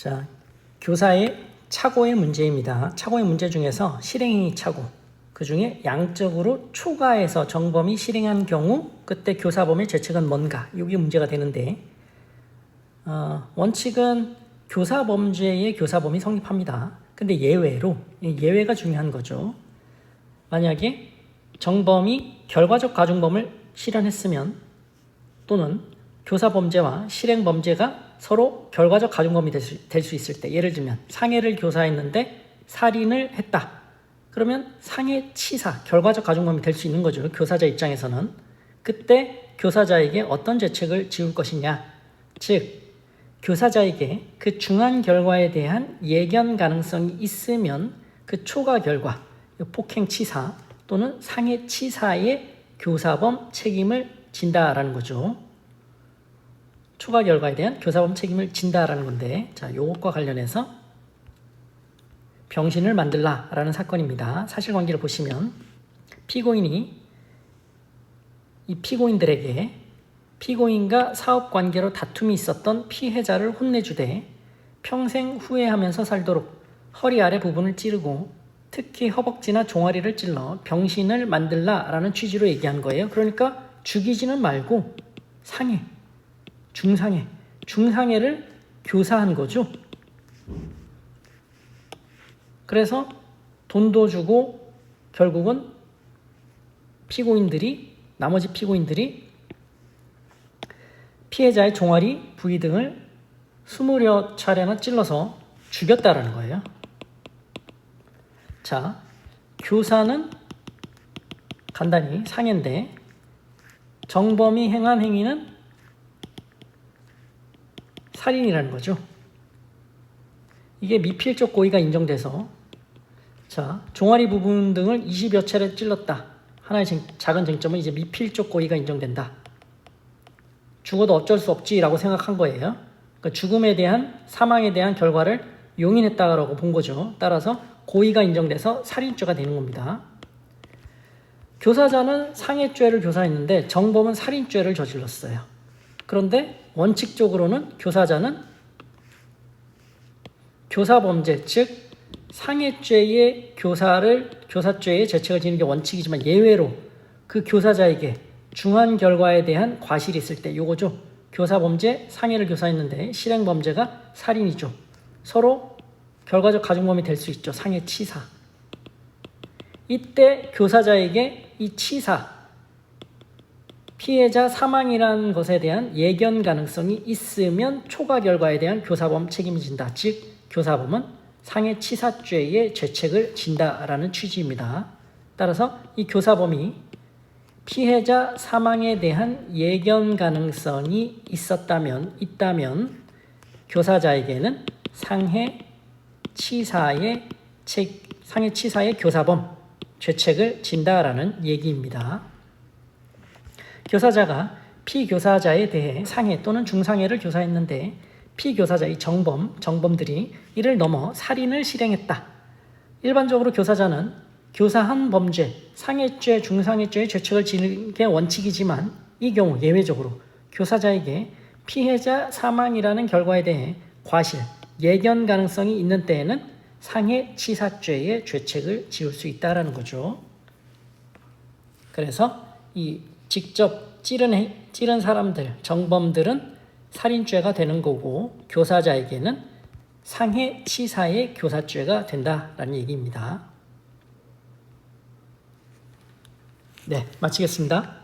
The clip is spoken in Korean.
자, 교사의 착오의 문제입니다. 착오의 문제 중에서 실행행위 착오. 그 중에 양적으로 초과해서 정범이 실행한 경우 그때 교사범의 죄책은 뭔가? 이게 문제가 되는데 어, 원칙은 교사범죄의 교사범이 성립합니다. 근데 예외로 이 예외가 중요한 거죠. 만약에 정범이 결과적 가중범을 실현했으면 또는 교사범죄와 실행범죄가 서로 결과적 가중범이 될 수 있을 때 예를 들면 상해를 교사했는데 살인을 했다. 그러면 상해 치사 결과적 가중범이 될 수 있는 거죠. 교사자 입장에서는 그때 교사자에게 어떤 죄책을 지울 것이냐. 즉 교사자에게 그 중한 결과에 대한 예견 가능성이 있으면 그 초과 결과 폭행 치사 또는 상해 치사의 교사범 책임을 진다라는 거죠. 초과 결과에 대한 교사범 책임을 진다라는 건데 자, 요것과 관련해서 병신을 만들라라는 사건입니다. 사실관계를 보시면 피고인이 이 피고인들에게 피고인과 사업 관계로 다툼이 있었던 피해자를 혼내주되 평생 후회하면서 살도록 허리 아래 부분을 찌르고 특히 허벅지나 종아리를 찔러 병신을 만들라라는 취지로 얘기한 거예요. 그러니까 죽이지는 말고 상해, 중상해, 중상해를 교사한 거죠. 그래서 돈도 주고 결국은 피고인들이 나머지 피고인들이 피해자의 종아리 부위 등을 스무여 차례나 찔러서 죽였다라는 거예요. 자, 교사는 간단히 상해인데 정범이 행한 행위는 살인이라는 거죠. 이게 미필적 고의가 인정돼서 자, 종아리 부분 등을 20여 차례 찔렀다. 하나의 쟁, 작은 쟁점은 이제 미필적 고의가 인정된다. 죽어도 어쩔 수 없지라고 생각한 거예요. 그러니까 죽음에 대한 사망에 대한 결과를 용인했다라고 본 거죠. 따라서 고의가 인정돼서 살인죄가 되는 겁니다. 교사자는 상해죄를 교사했는데 정범은 살인죄를 저질렀어요. 그런데 원칙적으로는 교사자는 교사범죄 즉 상해죄의 교사를 교사죄의 죄책을 지는 게 원칙이지만 예외로 그 교사자에게 중한 결과에 대한 과실이 있을 때 요거죠. 교사범죄 상해를 교사했는데 실행범죄가 살인이죠. 서로 결과적 가중범이 될 수 있죠. 상해 치사. 이때 교사자에게 이 치사 피해자 사망이라는 것에 대한 예견 가능성이 있으면 초과 결과에 대한 교사범 책임이 진다. 즉 교사범은 상해 치사죄의 죄책을 진다라는 취지입니다. 따라서 이 교사범이 피해자 사망에 대한 예견 가능성이 있었다면 있다면 교사자에게는 상해 치사의 책 상해 치사의 교사범 죄책을 진다라는 얘기입니다. 교사자가 피교사자에 대해 상해 또는 중상해를 교사했는데 피교사자의 정범, 정범들이 이를 넘어 살인을 실행했다. 일반적으로 교사자는 교사한 범죄, 상해죄, 중상해죄의 죄책을 지는 게 원칙이지만 이 경우 예외적으로 교사자에게 피해자 사망이라는 결과에 대해 과실, 예견 가능성이 있는 때에는 상해 치사죄의 죄책을 지을 수 있다라는 거죠. 그래서 이 직접 찌른 찌른 사람들, 정범들은 살인죄가 되는 거고 교사자에게는 상해 치사의 교사죄가 된다라는 얘기입니다. 네, 마치겠습니다.